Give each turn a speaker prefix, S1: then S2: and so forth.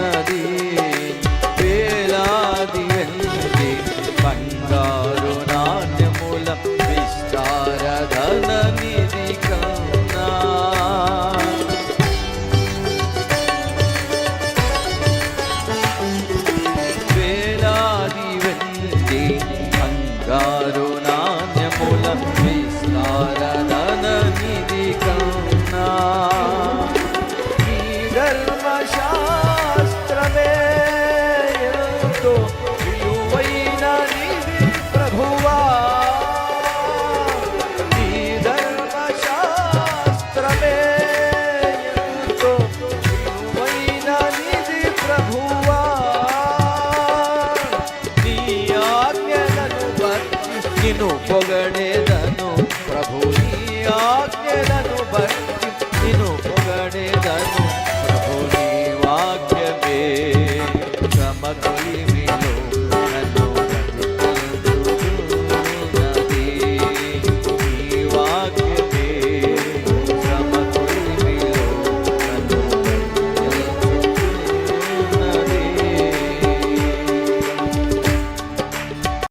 S1: ನದಿ ఎంతో విలువైన నీది ప్రభువా. నీ ధర్మశాస్త్రమే ఎంతో విలువైన నీది ప్రభువా. నీ ఆజ్ఞలను బట్టి నిన్ను పొగడేదను ప్రభు. ఆజ్ఞలను బట్టి నిన్ను పొగడేదను